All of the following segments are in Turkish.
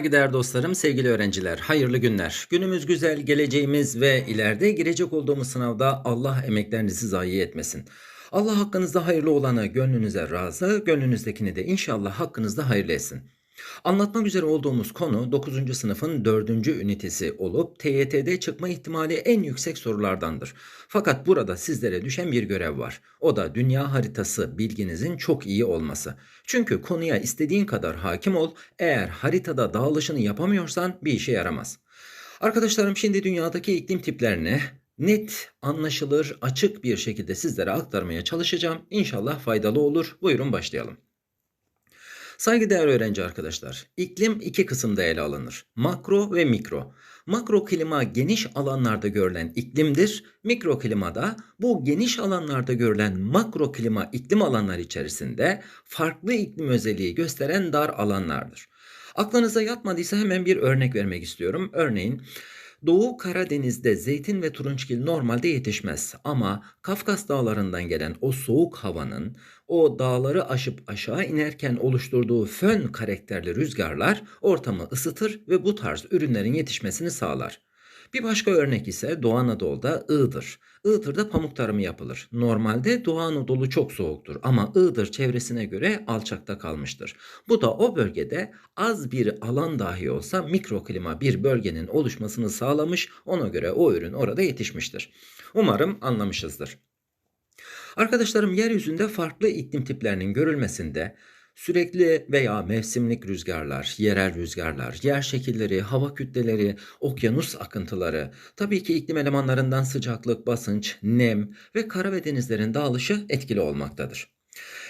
Saygıdeğer dostlarım, sevgili öğrenciler, hayırlı günler. Günümüz güzel, geleceğimiz ve ileride girecek olduğumuz sınavda Allah emeklerinizi zayi etmesin. Allah hakkınızda hayırlı olanı gönlünüze razı, gönlünüzdekini de inşallah hakkınızda hayırlı etsin. Anlatmak üzere olduğumuz konu 9. sınıfın 4. ünitesi olup TYT'de çıkma ihtimali en yüksek sorulardandır. Fakat burada sizlere düşen bir görev var. O da dünya haritası bilginizin çok iyi olması. Çünkü konuya istediğin kadar hakim ol, eğer haritada dağılışını yapamıyorsan bir işe yaramaz. Arkadaşlarım şimdi dünyadaki iklim tiplerini net, anlaşılır, açık bir şekilde sizlere aktarmaya çalışacağım. İnşallah faydalı olur. Buyurun başlayalım. Saygıdeğer öğrenci arkadaşlar, iklim iki kısımda ele alınır. Makro ve mikro. Makro klima geniş alanlarda görülen iklimdir. Mikro klima da bu geniş alanlarda görülen makro klima iklim alanlar içerisinde farklı iklim özelliği gösteren dar alanlardır. Aklınıza yatmadıysa hemen bir örnek vermek istiyorum. Örneğin Doğu Karadeniz'de zeytin ve turunçgil normalde yetişmez ama Kafkas dağlarından gelen o soğuk havanın o dağları aşıp aşağı inerken oluşturduğu fön karakterli rüzgarlar ortamı ısıtır ve bu tarz ürünlerin yetişmesini sağlar. Bir başka örnek ise Doğu Anadolu'da Iğdır. Iğdır'da pamuk tarımı yapılır. Normalde Doğu Anadolu çok soğuktur ama Iğdır çevresine göre alçakta kalmıştır. Bu da o bölgede az bir alan dahi olsa mikroklima bir bölgenin oluşmasını sağlamış, ona göre o ürün orada yetişmiştir. Umarım anlamışızdır. Arkadaşlarım yeryüzünde farklı iklim tiplerinin görülmesinde Sürekli veya mevsimlik rüzgarlar, yerel rüzgarlar, yer şekilleri, hava kütleleri, okyanus akıntıları, tabii ki iklim elemanlarından sıcaklık, basınç, nem ve kara ve denizlerin dağılışı etkili olmaktadır.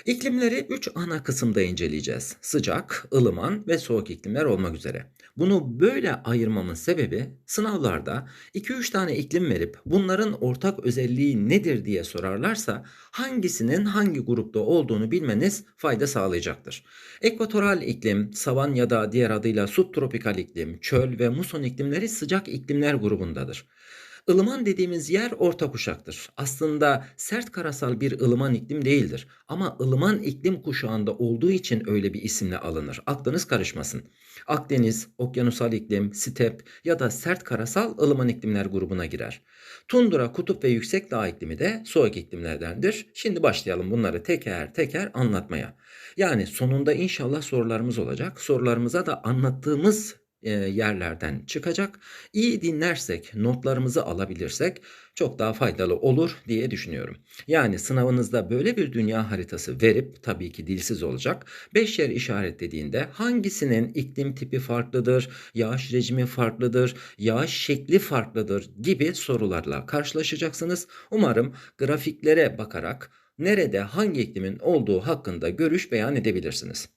İklimleri 3 ana kısımda inceleyeceğiz. Sıcak, ılıman ve soğuk iklimler olmak üzere. Bunu böyle ayırmamın sebebi sınavlarda 2-3 tane iklim verip bunların ortak özelliği nedir diye sorarlarsa hangisinin hangi grupta olduğunu bilmeniz fayda sağlayacaktır. Ekvatoral iklim, savan ya da diğer adıyla subtropikal iklim, çöl ve muson iklimleri sıcak iklimler grubundadır. Ilıman dediğimiz yer orta kuşaktır. Aslında sert karasal bir ılıman iklim değildir. Ama ılıman iklim kuşağında olduğu için öyle bir isimle alınır. Aklınız karışmasın. Akdeniz, okyanusal iklim, step ya da sert karasal ılıman iklimler grubuna girer. Tundra, kutup ve yüksek dağ iklimi de soğuk iklimlerdendir. Şimdi başlayalım bunları teker teker anlatmaya. Yani sonunda inşallah sorularımız olacak. Sorularımıza da anlattığımız yerlerden çıkacak. İyi dinlersek, notlarımızı alabilirsek çok daha faydalı olur diye düşünüyorum. Yani sınavınızda böyle bir dünya haritası verip tabii ki dilsiz olacak. 5 yer işaretlediğinde hangisinin iklim tipi farklıdır, yağış rejimi farklıdır, yağış şekli farklıdır gibi sorularla karşılaşacaksınız. Umarım grafiklere bakarak nerede hangi iklimin olduğu hakkında görüş beyan edebilirsiniz.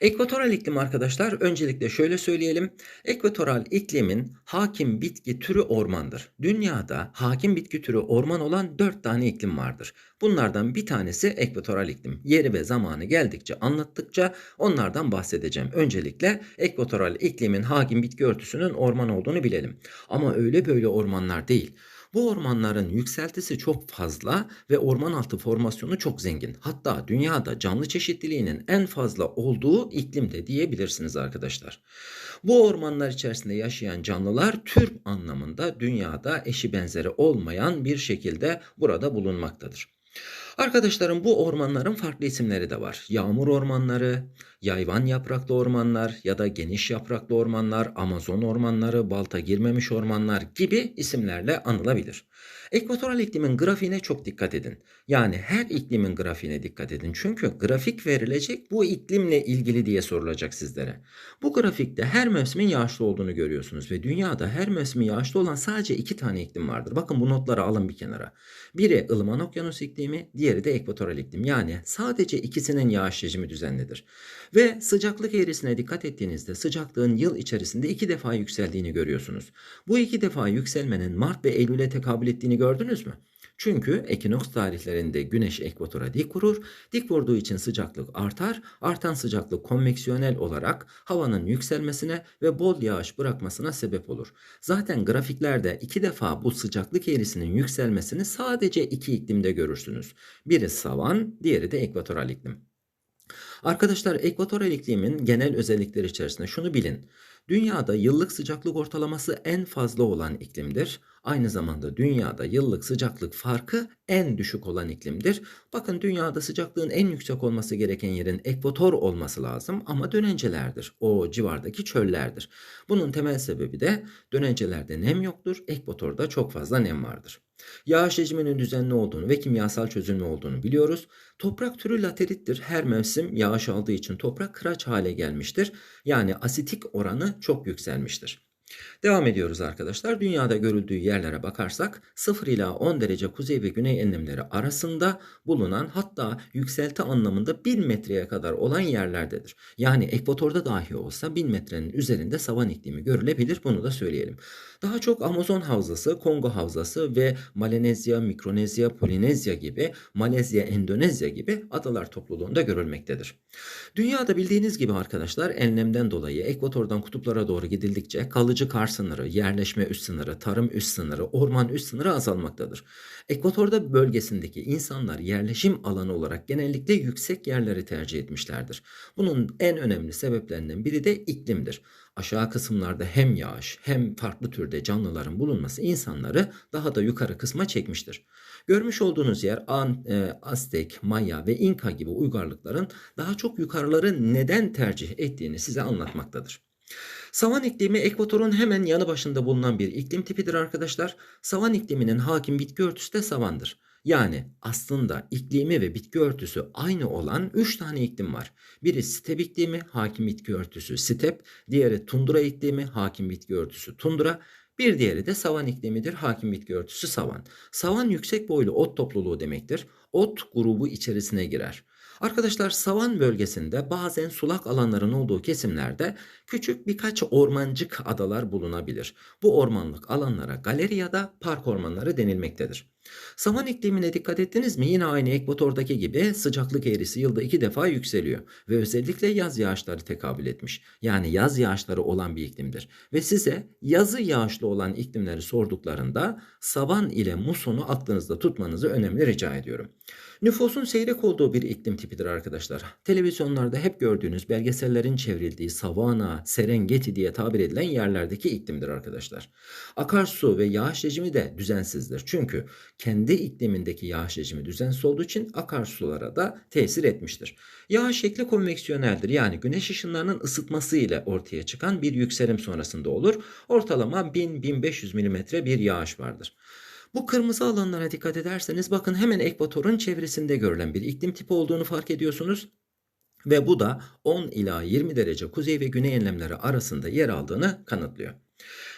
Ekvatoral iklim arkadaşlar öncelikle şöyle söyleyelim. Ekvatoral iklimin hakim bitki türü ormandır. Dünyada hakim bitki türü orman olan 4 tane iklim vardır. Bunlardan bir tanesi ekvatoral iklim. Yeri ve zamanı geldikçe anlattıkça onlardan bahsedeceğim. Öncelikle ekvatoral iklimin hakim bitki örtüsünün orman olduğunu bilelim. Ama öyle böyle ormanlar değil. Bu ormanların yükseltisi çok fazla ve orman altı formasyonu çok zengin. Hatta dünyada canlı çeşitliliğinin en fazla olduğu iklimde diyebilirsiniz arkadaşlar. Bu ormanlar içerisinde yaşayan canlılar tür anlamında dünyada eşi benzeri olmayan bir şekilde burada bulunmaktadır. Arkadaşlarım bu ormanların farklı isimleri de var. Yağmur ormanları, yayvan yapraklı ormanlar ya da geniş yapraklı ormanlar, Amazon ormanları, balta girmemiş ormanlar gibi isimlerle anılabilir. Ekvatoral iklimin grafiğine çok dikkat edin. Yani her iklimin grafiğine dikkat edin. Çünkü grafik verilecek bu iklimle ilgili diye sorulacak sizlere. Bu grafikte her mevsimin yağışlı olduğunu görüyorsunuz ve dünyada her mevsimi yağışlı olan sadece iki tane iklim vardır. Bakın bu notları alın bir kenara. Biri ılıman okyanus iklimi, diğeri de ekvatoral iklim. Yani sadece ikisinin yağış rejimi düzenlidir. Ve sıcaklık eğrisine dikkat ettiğinizde sıcaklığın yıl içerisinde iki defa yükseldiğini görüyorsunuz. Bu iki defa yükselmenin Mart ve Eylül'e tekabül ettiğini gördünüz mü? Çünkü ekinoks tarihlerinde güneş ekvatora dik vurur. Dik vurduğu için sıcaklık artar. Artan sıcaklık konveksiyonel olarak havanın yükselmesine ve bol yağış bırakmasına sebep olur. Zaten grafiklerde iki defa bu sıcaklık eğrisinin yükselmesini sadece iki iklimde görürsünüz. Biri savan, diğeri de ekvatoral iklim. Arkadaşlar ekvatoral iklimin genel özellikleri içerisinde şunu bilin. Dünyada yıllık sıcaklık ortalaması en fazla olan iklimdir. Aynı zamanda dünyada yıllık sıcaklık farkı en düşük olan iklimdir. Bakın dünyada sıcaklığın en yüksek olması gereken yerin ekvator olması lazım ama dönencelerdir. O civardaki çöllerdir. Bunun temel sebebi de dönencelerde nem yoktur, ekvatorda çok fazla nem vardır. Yağış rejiminin düzenli olduğunu ve kimyasal çözünme olduğunu biliyoruz. Toprak türü laterittir. Her mevsim yağış aldığı için toprak kıraç hale gelmiştir. Yani asitik oranı çok yükselmiştir. Devam ediyoruz arkadaşlar. Dünyada görüldüğü yerlere bakarsak 0 ila 10 derece kuzey ve güney enlemleri arasında bulunan hatta yükselti anlamında 1000 metreye kadar olan yerlerdedir. Yani ekvatorda dahi olsa 1000 metrenin üzerinde savan iklimi görülebilir. Bunu da söyleyelim. Daha çok Amazon havzası, Kongo havzası ve Malenezya, Mikronezya, Polinezya gibi, Malezya, Endonezya gibi adalar topluluğunda görülmektedir. Dünyada bildiğiniz gibi arkadaşlar enlemden dolayı ekvatordan kutuplara doğru gidildikçe kalıcı kar sınırı, yerleşme üst sınırı, tarım üst sınırı, orman üst sınırı azalmaktadır. Ekvatorda bölgesindeki insanlar yerleşim alanı olarak genellikle yüksek yerleri tercih etmişlerdir. Bunun en önemli sebeplerinden biri de iklimdir aşağı kısımlarda hem yağış hem farklı türde canlıların bulunması insanları daha da yukarı kısma çekmiştir. Görmüş olduğunuz yer e, Aztek, Maya ve Inka gibi uygarlıkların daha çok yukarıları neden tercih ettiğini size anlatmaktadır. Savan iklimi ekvatorun hemen yanı başında bulunan bir iklim tipidir arkadaşlar. Savan ikliminin hakim bitki örtüsü de savandır. Yani aslında iklimi ve bitki örtüsü aynı olan 3 tane iklim var. Biri step iklimi, hakim bitki örtüsü step, diğeri tundra iklimi, hakim bitki örtüsü tundra, bir diğeri de savan iklimidir, hakim bitki örtüsü savan. Savan yüksek boylu ot topluluğu demektir. Ot grubu içerisine girer. Arkadaşlar savan bölgesinde bazen sulak alanların olduğu kesimlerde küçük birkaç ormancık adalar bulunabilir. Bu ormanlık alanlara galeri ya da park ormanları denilmektedir. Savan iklimine dikkat ettiniz mi? Yine aynı ekvatordaki gibi sıcaklık eğrisi yılda iki defa yükseliyor ve özellikle yaz yağışları tekabül etmiş. Yani yaz yağışları olan bir iklimdir. Ve size yazı yağışlı olan iklimleri sorduklarında savan ile musonu aklınızda tutmanızı önemli rica ediyorum. Nüfusun seyrek olduğu bir iklim tipidir arkadaşlar. Televizyonlarda hep gördüğünüz belgesellerin çevrildiği savana, serengeti diye tabir edilen yerlerdeki iklimdir arkadaşlar. Akarsu ve yağış rejimi de düzensizdir. Çünkü kendi iklimindeki yağış rejimi düzensiz olduğu için akarsulara da tesir etmiştir. Yağış şekli konveksiyoneldir. Yani güneş ışınlarının ısıtması ile ortaya çıkan bir yükselim sonrasında olur. Ortalama 1000-1500 mm bir yağış vardır. Bu kırmızı alanlara dikkat ederseniz bakın hemen ekvatorun çevresinde görülen bir iklim tipi olduğunu fark ediyorsunuz. Ve bu da 10 ila 20 derece kuzey ve güney enlemleri arasında yer aldığını kanıtlıyor.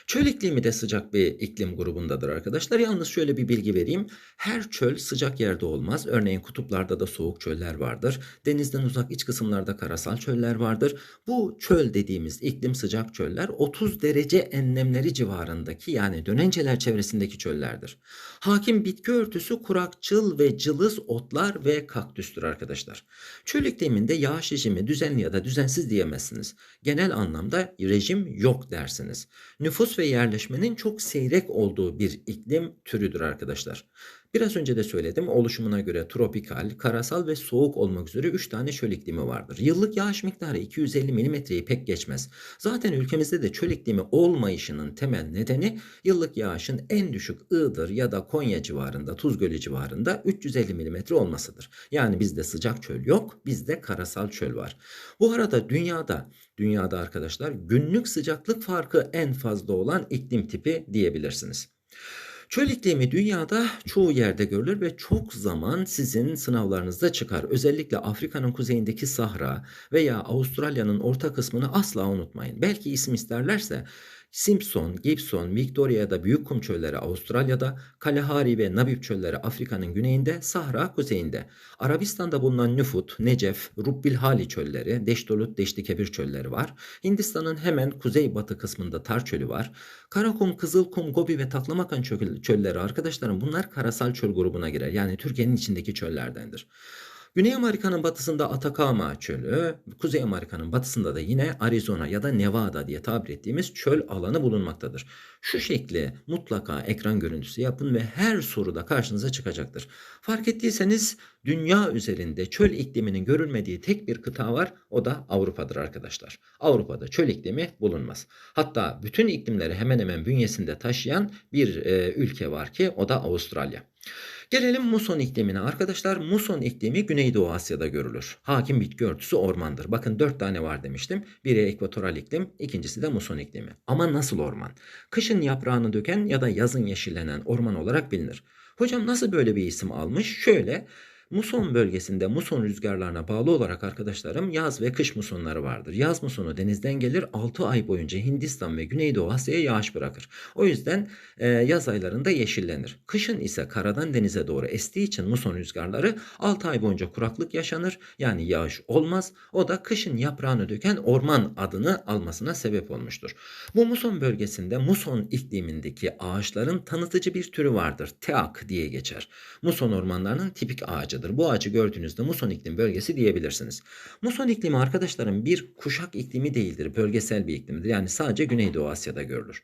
Çöl iklimi de sıcak bir iklim grubundadır arkadaşlar. Yalnız şöyle bir bilgi vereyim. Her çöl sıcak yerde olmaz. Örneğin kutuplarda da soğuk çöller vardır. Denizden uzak iç kısımlarda karasal çöller vardır. Bu çöl dediğimiz iklim sıcak çöller 30 derece enlemleri civarındaki yani dönenceler çevresindeki çöllerdir. Hakim bitki örtüsü kurakçıl ve cılız otlar ve kaktüstür arkadaşlar. Çöl ikliminde yağış rejimi düzenli ya da düzensiz diyemezsiniz. Genel anlamda rejim yok dersiniz. Nüfus ve yerleşmenin çok seyrek olduğu bir iklim türüdür arkadaşlar. Biraz önce de söyledim oluşumuna göre tropikal, karasal ve soğuk olmak üzere 3 tane çöl iklimi vardır. Yıllık yağış miktarı 250 milimetreyi pek geçmez. Zaten ülkemizde de çöl iklimi olmayışının temel nedeni yıllık yağışın en düşük Iğdır ya da Konya civarında, Tuzgölü civarında 350 milimetre olmasıdır. Yani bizde sıcak çöl yok, bizde karasal çöl var. Bu arada dünyada, dünyada arkadaşlar günlük sıcaklık farkı en fazla olan iklim tipi diyebilirsiniz. Çöl iklimi dünyada çoğu yerde görülür ve çok zaman sizin sınavlarınızda çıkar. Özellikle Afrika'nın kuzeyindeki Sahra veya Avustralya'nın orta kısmını asla unutmayın. Belki isim isterlerse Simpson, Gibson, Victoria da Büyük Kum Çölleri Avustralya'da, Kalahari ve Nabib Çölleri Afrika'nın güneyinde, Sahra kuzeyinde. Arabistan'da bulunan Nüfut, Necef, Rubbilhali çölleri, Deştolut, Deştikebir çölleri var. Hindistan'ın hemen kuzey-batı kısmında Tar çölü var. Karakum, Kızılkum, Gobi ve Taklamakan çölleri arkadaşlarım bunlar karasal çöl grubuna girer. Yani Türkiye'nin içindeki çöllerdendir. Güney Amerika'nın batısında Atacama çölü, Kuzey Amerika'nın batısında da yine Arizona ya da Nevada diye tabir ettiğimiz çöl alanı bulunmaktadır. Şu şekli mutlaka ekran görüntüsü yapın ve her soruda karşınıza çıkacaktır. Fark ettiyseniz dünya üzerinde çöl ikliminin görülmediği tek bir kıta var o da Avrupa'dır arkadaşlar. Avrupa'da çöl iklimi bulunmaz. Hatta bütün iklimleri hemen hemen bünyesinde taşıyan bir e, ülke var ki o da Avustralya. Gelelim muson iklimine arkadaşlar. Muson iklimi Güneydoğu Asya'da görülür. Hakim bitki örtüsü ormandır. Bakın dört tane var demiştim. Biri ekvatoral iklim, ikincisi de muson iklimi. Ama nasıl orman? Kışın yaprağını döken ya da yazın yeşillenen orman olarak bilinir. Hocam nasıl böyle bir isim almış? Şöyle Muson bölgesinde muson rüzgarlarına bağlı olarak arkadaşlarım yaz ve kış musonları vardır. Yaz musonu denizden gelir 6 ay boyunca Hindistan ve Güneydoğu Asya'ya yağış bırakır. O yüzden e, yaz aylarında yeşillenir. Kışın ise karadan denize doğru estiği için muson rüzgarları 6 ay boyunca kuraklık yaşanır. Yani yağış olmaz. O da kışın yaprağını döken orman adını almasına sebep olmuştur. Bu muson bölgesinde muson iklimindeki ağaçların tanıtıcı bir türü vardır. Teak diye geçer. Muson ormanlarının tipik ağacı ağacıdır. Bu ağacı gördüğünüzde muson iklim bölgesi diyebilirsiniz. Muson iklimi arkadaşlarım bir kuşak iklimi değildir. Bölgesel bir iklimdir. Yani sadece Güneydoğu Asya'da görülür.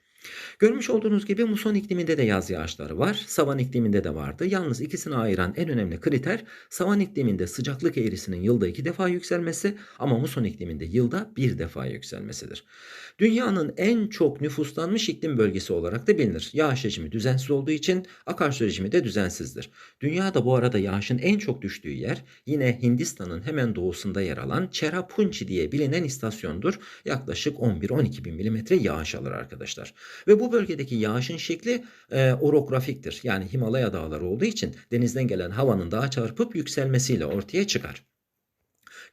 Görmüş olduğunuz gibi muson ikliminde de yaz yağışları var. Savan ikliminde de vardı. Yalnız ikisini ayıran en önemli kriter savan ikliminde sıcaklık eğrisinin yılda iki defa yükselmesi ama muson ikliminde yılda bir defa yükselmesidir. Dünyanın en çok nüfuslanmış iklim bölgesi olarak da bilinir. Yağış rejimi düzensiz olduğu için akarsu rejimi de düzensizdir. Dünyada bu arada yağışın en çok düştüğü yer yine Hindistan'ın hemen doğusunda yer alan Cherrapunchi diye bilinen istasyondur. Yaklaşık 11-12 bin milimetre yağış alır arkadaşlar. Ve bu bölgedeki yağışın şekli e, orografiktir. Yani Himalaya dağları olduğu için denizden gelen havanın dağa çarpıp yükselmesiyle ortaya çıkar.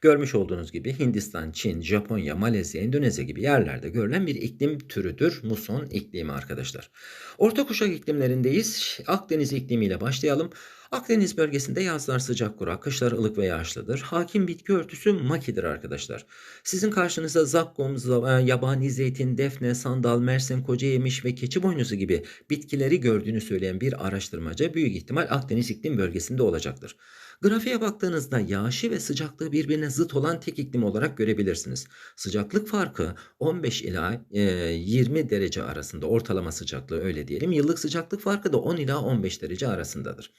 Görmüş olduğunuz gibi Hindistan, Çin, Japonya, Malezya, Endonezya gibi yerlerde görülen bir iklim türüdür. Muson iklimi arkadaşlar. Orta kuşak iklimlerindeyiz. Akdeniz iklimiyle başlayalım. Akdeniz bölgesinde yazlar sıcak kurak, kışlar ılık ve yağışlıdır. Hakim bitki örtüsü makidir arkadaşlar. Sizin karşınıza zakkum, e, yabani zeytin, defne, sandal, mersin, koca yemiş ve keçi boynuzu gibi bitkileri gördüğünü söyleyen bir araştırmacı büyük ihtimal Akdeniz iklim bölgesinde olacaktır. Grafiğe baktığınızda yağışı ve sıcaklığı birbirine zıt olan tek iklim olarak görebilirsiniz. Sıcaklık farkı 15 ila 20 e, derece arasında ortalama sıcaklığı öyle diyelim. Yıllık sıcaklık farkı da 10 ila 15 derece arasındadır.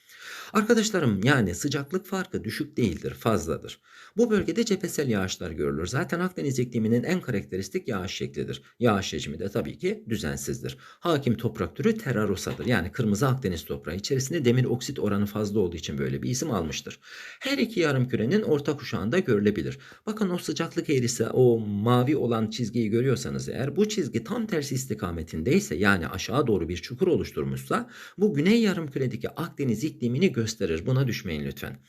Arkadaşlarım yani sıcaklık farkı düşük değildir, fazladır. Bu bölgede cephesel yağışlar görülür. Zaten Akdeniz ikliminin en karakteristik yağış şeklidir. Yağış rejimi de tabii ki düzensizdir. Hakim toprak türü terrarosadır. Yani kırmızı Akdeniz toprağı içerisinde demir oksit oranı fazla olduğu için böyle bir isim almıştır. Her iki yarım kürenin orta kuşağında görülebilir. Bakın o sıcaklık eğrisi o mavi olan çizgiyi görüyorsanız eğer bu çizgi tam tersi istikametindeyse yani aşağı doğru bir çukur oluşturmuşsa bu güney yarım küredeki Akdeniz iklimini gösterir. Buna düşmeyin lütfen.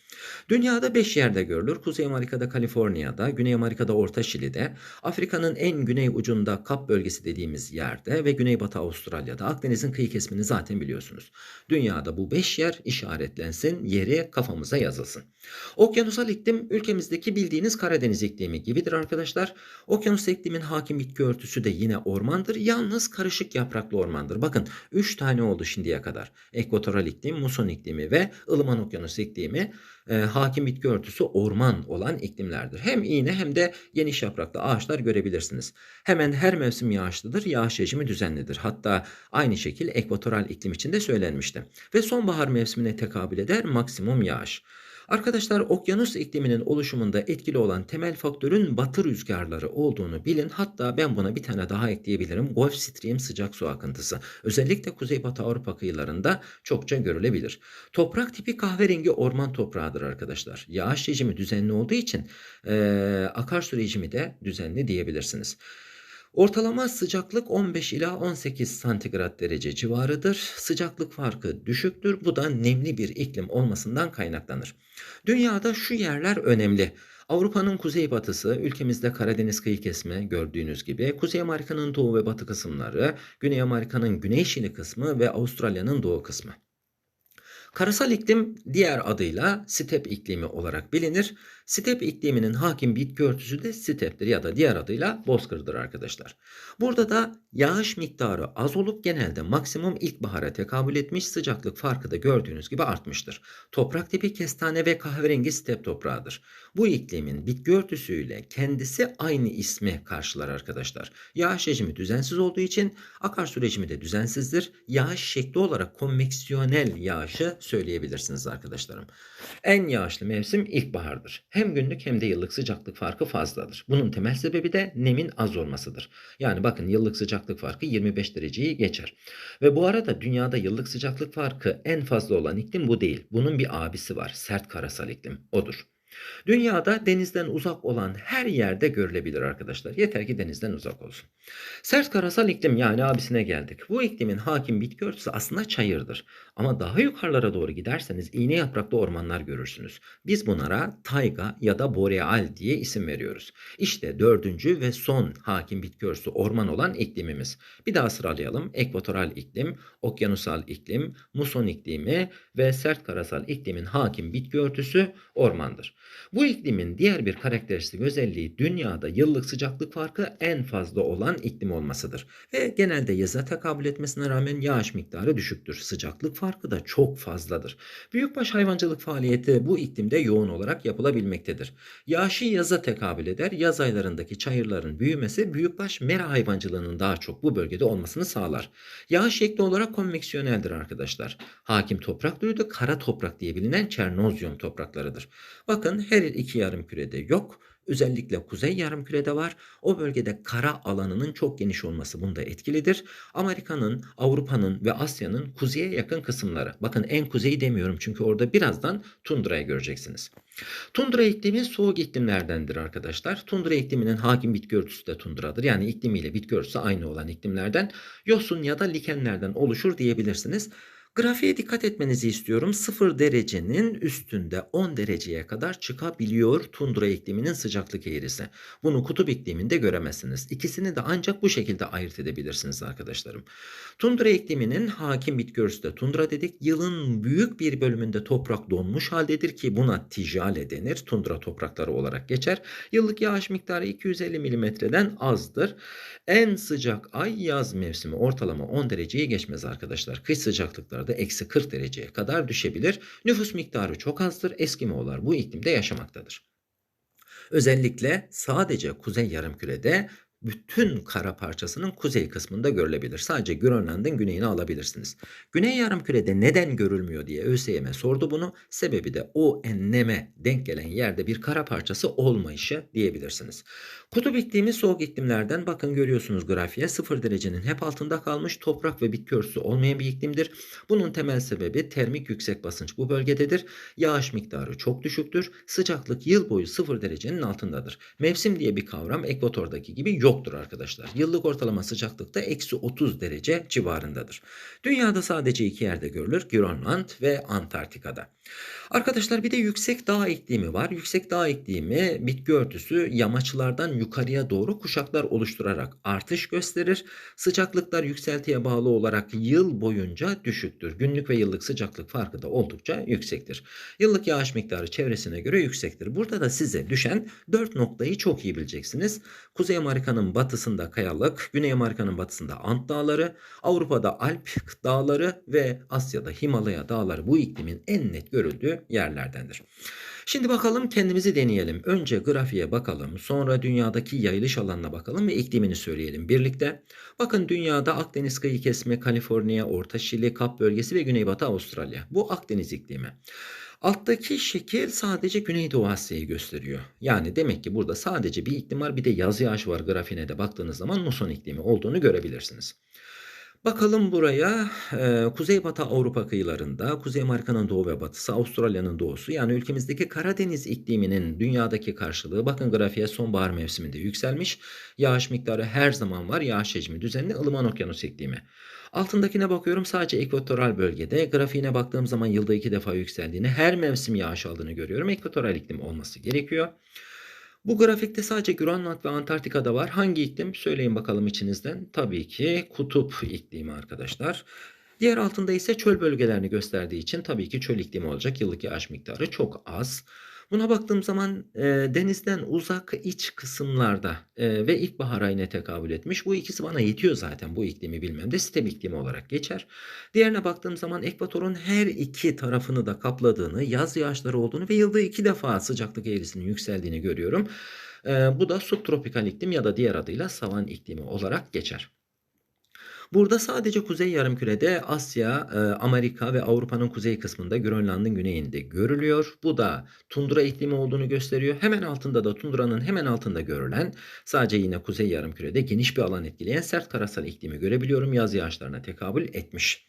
Dünyada 5 yerde görülür. Kuzey Amerika'da Kaliforniya'da, Güney Amerika'da Orta Şili'de, Afrika'nın en güney ucunda Kap bölgesi dediğimiz yerde ve Güneybatı Avustralya'da Akdeniz'in kıyı kesimini zaten biliyorsunuz. Dünyada bu 5 yer işaretlensin, yeri kafamıza yazılsın. Okyanusal iklim ülkemizdeki bildiğiniz Karadeniz iklimi gibidir arkadaşlar. Okyanus iklimin hakim bitki örtüsü de yine ormandır. Yalnız karışık yapraklı ormandır. Bakın 3 tane oldu şimdiye kadar. Ekvatoral iklim, muson iklimi ve ılıman okyanus iklimi e, hakim bitki örtüsü orman olan iklimlerdir. Hem iğne hem de geniş yapraklı ağaçlar görebilirsiniz. Hemen her mevsim yağışlıdır, yağış rejimi düzenlidir. Hatta aynı şekil ekvatoral iklim için de söylenmişti. Ve sonbahar mevsimine tekabül eder maksimum yağış. Arkadaşlar okyanus ikliminin oluşumunda etkili olan temel faktörün batı rüzgarları olduğunu bilin. Hatta ben buna bir tane daha ekleyebilirim. Gulf Stream sıcak su akıntısı. Özellikle Kuzeybatı Avrupa kıyılarında çokça görülebilir. Toprak tipi kahverengi orman toprağıdır arkadaşlar. Yağış rejimi düzenli olduğu için e, akarsu rejimi de düzenli diyebilirsiniz. Ortalama sıcaklık 15 ila 18 santigrat derece civarıdır. Sıcaklık farkı düşüktür. Bu da nemli bir iklim olmasından kaynaklanır. Dünyada şu yerler önemli. Avrupa'nın kuzeybatısı, ülkemizde Karadeniz kıyı kesimi gördüğünüz gibi, Kuzey Amerika'nın doğu ve batı kısımları, Güney Amerika'nın güney şili kısmı ve Avustralya'nın doğu kısmı. Karasal iklim diğer adıyla step iklimi olarak bilinir. Step ikliminin hakim bitki örtüsü de steptir ya da diğer adıyla bozkırdır arkadaşlar. Burada da yağış miktarı az olup genelde maksimum ilkbahara tekabül etmiş sıcaklık farkı da gördüğünüz gibi artmıştır. Toprak tipi kestane ve kahverengi step toprağıdır. Bu iklimin bitki örtüsüyle kendisi aynı ismi karşılar arkadaşlar. Yağış rejimi düzensiz olduğu için akarsu rejimi de düzensizdir. Yağış şekli olarak konveksiyonel yağışı söyleyebilirsiniz arkadaşlarım. En yağışlı mevsim ilkbahardır. Hem günlük hem de yıllık sıcaklık farkı fazladır. Bunun temel sebebi de nemin az olmasıdır. Yani bakın yıllık sıcaklık farkı 25 dereceyi geçer. Ve bu arada dünyada yıllık sıcaklık farkı en fazla olan iklim bu değil. Bunun bir abisi var. Sert karasal iklim. Odur. Dünyada denizden uzak olan her yerde görülebilir arkadaşlar. Yeter ki denizden uzak olsun. Sert karasal iklim yani abisine geldik. Bu iklimin hakim bitki örtüsü aslında çayırdır. Ama daha yukarılara doğru giderseniz iğne yapraklı ormanlar görürsünüz. Biz bunlara tayga ya da boreal diye isim veriyoruz. İşte dördüncü ve son hakim bitki örtüsü orman olan iklimimiz. Bir daha sıralayalım. Ekvatoral iklim, okyanusal iklim, muson iklimi ve sert karasal iklimin hakim bitki örtüsü ormandır. Bu iklimin diğer bir karakteristik özelliği dünyada yıllık sıcaklık farkı en fazla olan iklim olmasıdır. Ve genelde yaza tekabül etmesine rağmen yağış miktarı düşüktür. Sıcaklık farkı da çok fazladır. Büyükbaş hayvancılık faaliyeti bu iklimde yoğun olarak yapılabilmektedir. Yağışı yaza tekabül eder. Yaz aylarındaki çayırların büyümesi büyükbaş mera hayvancılığının daha çok bu bölgede olmasını sağlar. Yağış şekli olarak konveksiyoneldir arkadaşlar. Hakim toprak türü de kara toprak diye bilinen Çernozyum topraklarıdır. Bakın her iki yarım kürede yok. Özellikle kuzey yarımkürede var. O bölgede kara alanının çok geniş olması bunda etkilidir. Amerika'nın, Avrupa'nın ve Asya'nın kuzeye yakın kısımları. Bakın en kuzeyi demiyorum çünkü orada birazdan tundrayı göreceksiniz. Tundra iklimi soğuk iklimlerdendir arkadaşlar. Tundra ikliminin hakim bitki örtüsü de tundradır. Yani iklimiyle bitki örtüsü aynı olan iklimlerden yosun ya da likenlerden oluşur diyebilirsiniz. Grafiğe dikkat etmenizi istiyorum. 0 derecenin üstünde 10 dereceye kadar çıkabiliyor tundra ikliminin sıcaklık eğrisi. Bunu kutup ikliminde göremezsiniz. İkisini de ancak bu şekilde ayırt edebilirsiniz arkadaşlarım. Tundra ikliminin hakim bitki örtüsü de tundra dedik. Yılın büyük bir bölümünde toprak donmuş haldedir ki buna tijale denir. Tundra toprakları olarak geçer. Yıllık yağış miktarı 250 milimetreden azdır. En sıcak ay yaz mevsimi ortalama 10 dereceyi geçmez arkadaşlar. Kış sıcaklıkları da eksi 40 dereceye kadar düşebilir. Nüfus miktarı çok azdır. Eskimoğullar bu iklimde yaşamaktadır. Özellikle sadece kuzey yarımkürede bütün kara parçasının kuzey kısmında görülebilir. Sadece Grönland'ın güneyini alabilirsiniz. Güney yarımkürede neden görülmüyor diye ÖSYM sordu bunu. Sebebi de o enleme denk gelen yerde bir kara parçası olmayışı diyebilirsiniz. Kutup iklimi soğuk iklimlerden bakın görüyorsunuz grafiğe 0 derecenin hep altında kalmış toprak ve bitki örtüsü olmayan bir iklimdir. Bunun temel sebebi termik yüksek basınç bu bölgededir. Yağış miktarı çok düşüktür. Sıcaklık yıl boyu 0 derecenin altındadır. Mevsim diye bir kavram ekvatordaki gibi yoktur arkadaşlar. Yıllık ortalama sıcaklıkta eksi 30 derece civarındadır. Dünyada sadece iki yerde görülür. Grönland ve Antarktika'da. Arkadaşlar bir de yüksek dağ iklimi var. Yüksek dağ iklimi bitki örtüsü yamaçlardan yukarıya doğru kuşaklar oluşturarak artış gösterir. Sıcaklıklar yükseltiye bağlı olarak yıl boyunca düşüktür. Günlük ve yıllık sıcaklık farkı da oldukça yüksektir. Yıllık yağış miktarı çevresine göre yüksektir. Burada da size düşen 4 noktayı çok iyi bileceksiniz. Kuzey Amerika'nın batısında kayalık, Güney Amerika'nın batısında Ant Dağları, Avrupa'da Alp Dağları ve Asya'da Himalaya Dağları bu iklimin en net görüldüğü yerlerdendir. Şimdi bakalım kendimizi deneyelim. Önce grafiğe bakalım, sonra dünyadaki yayılış alanına bakalım ve iklimini söyleyelim birlikte. Bakın dünyada Akdeniz kıyı kesimi, Kaliforniya, Orta Şili, Kap bölgesi ve Güneybatı Avustralya. Bu Akdeniz iklimi. Alttaki şekil sadece Güneydoğu Asya'yı gösteriyor. Yani demek ki burada sadece bir iklim var bir de yaz yağışı var grafiğine de baktığınız zaman muson iklimi olduğunu görebilirsiniz. Bakalım buraya e, Kuzeybatı Avrupa kıyılarında, Kuzey Amerika'nın doğu ve batısı, Avustralya'nın doğusu yani ülkemizdeki Karadeniz ikliminin dünyadaki karşılığı bakın grafiğe sonbahar mevsiminde yükselmiş. Yağış miktarı her zaman var. Yağış hacmi düzenli ılıman okyanus iklimi. Altındakine bakıyorum sadece ekvatoral bölgede. Grafiğine baktığım zaman yılda iki defa yükseldiğini, her mevsim yağış aldığını görüyorum. Ekvatoral iklim olması gerekiyor. Bu grafikte sadece Grönland ve Antarktika'da var. Hangi iklim? Söyleyin bakalım içinizden. Tabii ki kutup iklimi arkadaşlar. Diğer altında ise çöl bölgelerini gösterdiği için tabii ki çöl iklimi olacak. Yıllık yağış miktarı çok az. Buna baktığım zaman e, denizden uzak iç kısımlarda e, ve ilkbahar ayına tekabül etmiş. Bu ikisi bana yetiyor zaten bu iklimi bilmem de step iklimi olarak geçer. Diğerine baktığım zaman ekvatorun her iki tarafını da kapladığını, yaz yağışları olduğunu ve yılda iki defa sıcaklık eğrisinin yükseldiğini görüyorum. E, bu da subtropikal iklim ya da diğer adıyla savan iklimi olarak geçer. Burada sadece Kuzey Yarımküre'de Asya, e, Amerika ve Avrupa'nın kuzey kısmında Grönland'ın güneyinde görülüyor. Bu da tundra iklimi olduğunu gösteriyor. Hemen altında da tundranın hemen altında görülen sadece yine Kuzey Yarımküre'de geniş bir alan etkileyen sert karasal iklimi görebiliyorum. Yaz yağışlarına tekabül etmiş.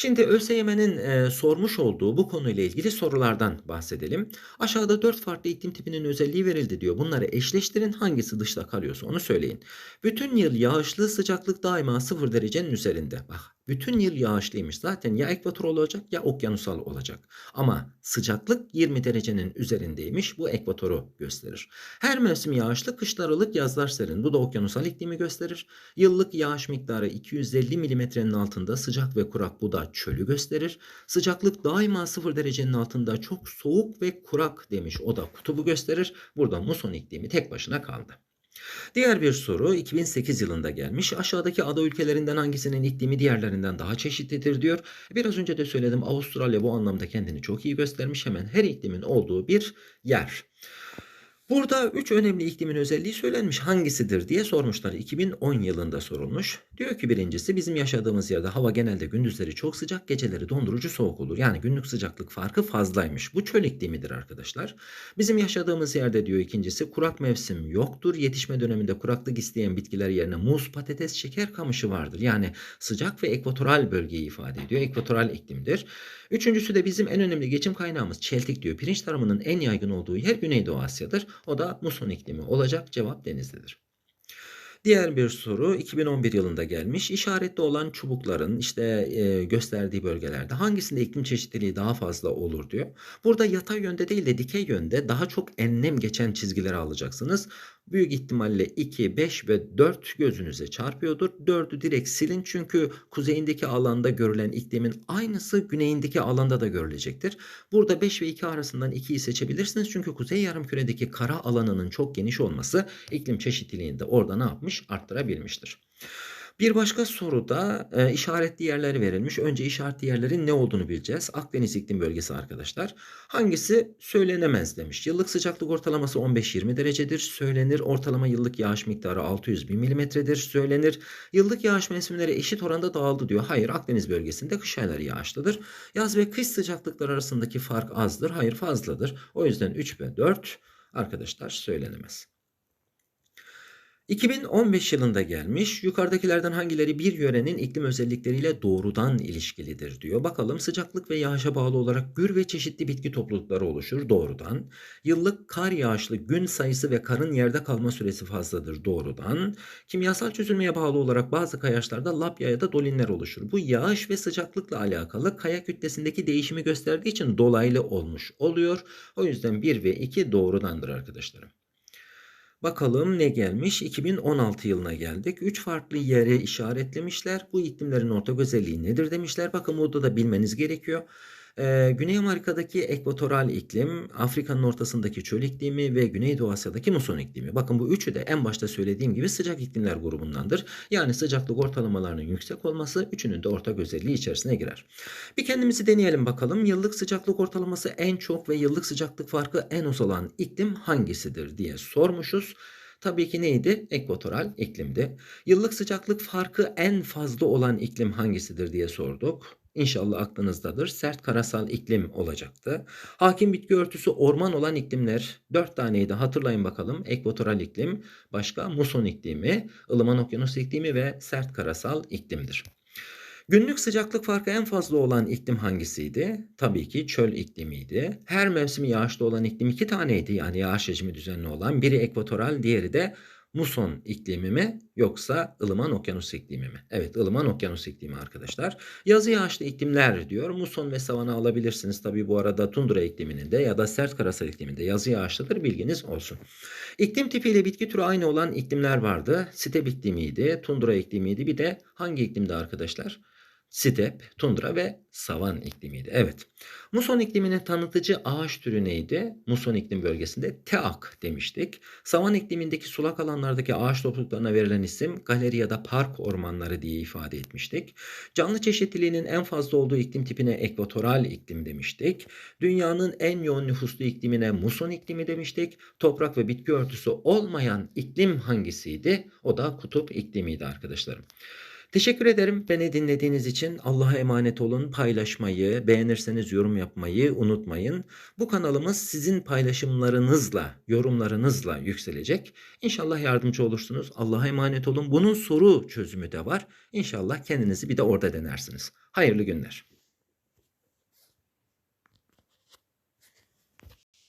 Şimdi ÖSYM'nin e, sormuş olduğu bu konuyla ilgili sorulardan bahsedelim. Aşağıda 4 farklı iklim tipinin özelliği verildi diyor. Bunları eşleştirin hangisi dışta kalıyorsa onu söyleyin. Bütün yıl yağışlı sıcaklık daima 0 derecenin üzerinde. Bak bütün yıl yağışlıymış. Zaten ya ekvator olacak ya okyanusal olacak. Ama sıcaklık 20 derecenin üzerindeymiş. Bu ekvatoru gösterir. Her mevsim yağışlı, kışlar ılık, yazlar serin. Bu da okyanusal iklimi gösterir. Yıllık yağış miktarı 250 milimetrenin altında sıcak ve kurak bu da çölü gösterir. Sıcaklık daima 0 derecenin altında çok soğuk ve kurak demiş. O da kutubu gösterir. Burada muson iklimi tek başına kaldı. Diğer bir soru 2008 yılında gelmiş. Aşağıdaki ada ülkelerinden hangisinin iklimi diğerlerinden daha çeşitlidir diyor. Biraz önce de söyledim Avustralya bu anlamda kendini çok iyi göstermiş. Hemen her iklimin olduğu bir yer. Burada üç önemli iklimin özelliği söylenmiş. Hangisidir diye sormuşlar. 2010 yılında sorulmuş. Diyor ki birincisi bizim yaşadığımız yerde hava genelde gündüzleri çok sıcak, geceleri dondurucu soğuk olur. Yani günlük sıcaklık farkı fazlaymış. Bu çöl iklimidir arkadaşlar. Bizim yaşadığımız yerde diyor ikincisi kurak mevsim yoktur. Yetişme döneminde kuraklık isteyen bitkiler yerine muz, patates, şeker kamışı vardır. Yani sıcak ve ekvatoral bölgeyi ifade ediyor. Ekvatoral iklimdir. Üçüncüsü de bizim en önemli geçim kaynağımız çeltik diyor. Pirinç tarımının en yaygın olduğu yer Güneydoğu Asya'dır. O da muson iklimi olacak. Cevap denizlidir. Diğer bir soru 2011 yılında gelmiş. İşaretli olan çubukların işte e, gösterdiği bölgelerde hangisinde iklim çeşitliliği daha fazla olur diyor. Burada yatay yönde değil de dikey yönde daha çok enlem geçen çizgileri alacaksınız. Büyük ihtimalle 2, 5 ve 4 gözünüze çarpıyordur. 4'ü direkt silin çünkü kuzeyindeki alanda görülen iklimin aynısı güneyindeki alanda da görülecektir. Burada 5 ve 2 arasından 2'yi seçebilirsiniz. Çünkü kuzey yarımküredeki kara alanının çok geniş olması iklim çeşitliliğini de orada ne yapmış? Arttırabilmiştir. Bir başka soruda e, işaretli yerler verilmiş. Önce işaretli yerlerin ne olduğunu bileceğiz. Akdeniz iklim bölgesi arkadaşlar. Hangisi söylenemez demiş. Yıllık sıcaklık ortalaması 15-20 derecedir. Söylenir. Ortalama yıllık yağış miktarı 600 bin milimetredir. Söylenir. Yıllık yağış mevsimleri eşit oranda dağıldı diyor. Hayır Akdeniz bölgesinde kış ayları yağışlıdır. Yaz ve kış sıcaklıklar arasındaki fark azdır. Hayır fazladır. O yüzden 3 ve 4 arkadaşlar söylenemez. 2015 yılında gelmiş. Yukarıdakilerden hangileri bir yörenin iklim özellikleriyle doğrudan ilişkilidir diyor. Bakalım sıcaklık ve yağışa bağlı olarak gür ve çeşitli bitki toplulukları oluşur doğrudan. Yıllık kar yağışlı gün sayısı ve karın yerde kalma süresi fazladır doğrudan. Kimyasal çözülmeye bağlı olarak bazı kayaçlarda lapya ya da dolinler oluşur. Bu yağış ve sıcaklıkla alakalı kaya kütlesindeki değişimi gösterdiği için dolaylı olmuş oluyor. O yüzden 1 ve 2 doğrudandır arkadaşlarım. Bakalım ne gelmiş? 2016 yılına geldik. 3 farklı yere işaretlemişler. Bu iklimlerin ortak özelliği nedir demişler. Bakın burada da bilmeniz gerekiyor. Ee, Güney Amerika'daki ekvatoral iklim, Afrika'nın ortasındaki çöl iklimi ve Güneydoğu Asya'daki muson iklimi. Bakın bu üçü de en başta söylediğim gibi sıcak iklimler grubundandır. Yani sıcaklık ortalamalarının yüksek olması üçünün de ortak özelliği içerisine girer. Bir kendimizi deneyelim bakalım. Yıllık sıcaklık ortalaması en çok ve yıllık sıcaklık farkı en az olan iklim hangisidir diye sormuşuz. Tabii ki neydi? Ekvatoral iklimdi. Yıllık sıcaklık farkı en fazla olan iklim hangisidir diye sorduk. İnşallah aklınızdadır. Sert karasal iklim olacaktı. Hakim bitki örtüsü orman olan iklimler 4 taneydi hatırlayın bakalım. Ekvatoral iklim, başka muson iklimi, ılıman okyanus iklimi ve sert karasal iklimdir. Günlük sıcaklık farkı en fazla olan iklim hangisiydi? Tabii ki çöl iklimiydi. Her mevsim yağışlı olan iklim iki taneydi. Yani yağış rejimi düzenli olan. Biri ekvatoral, diğeri de muson iklimi mi yoksa ılıman okyanus iklimi mi? Evet ılıman okyanus iklimi arkadaşlar. Yazı yağışlı iklimler diyor. Muson ve savana alabilirsiniz. Tabi bu arada tundra ikliminin de ya da sert karasal ikliminde yazı yağışlıdır bilginiz olsun. İklim tipiyle bitki türü aynı olan iklimler vardı. Step iklimiydi, tundra iklimiydi. Bir de hangi iklimde arkadaşlar? Step, tundra ve savan iklimiydi. Evet. Muson ikliminin tanıtıcı ağaç türü neydi? Muson iklim bölgesinde teak demiştik. Savan iklimindeki sulak alanlardaki ağaç topluluklarına verilen isim galeri ya da park ormanları diye ifade etmiştik. Canlı çeşitliliğinin en fazla olduğu iklim tipine ekvatoral iklim demiştik. Dünyanın en yoğun nüfuslu iklimine muson iklimi demiştik. Toprak ve bitki örtüsü olmayan iklim hangisiydi? O da kutup iklimiydi arkadaşlarım. Teşekkür ederim beni dinlediğiniz için. Allah'a emanet olun. Paylaşmayı, beğenirseniz yorum yapmayı unutmayın. Bu kanalımız sizin paylaşımlarınızla, yorumlarınızla yükselecek. İnşallah yardımcı olursunuz. Allah'a emanet olun. Bunun soru çözümü de var. İnşallah kendinizi bir de orada denersiniz. Hayırlı günler.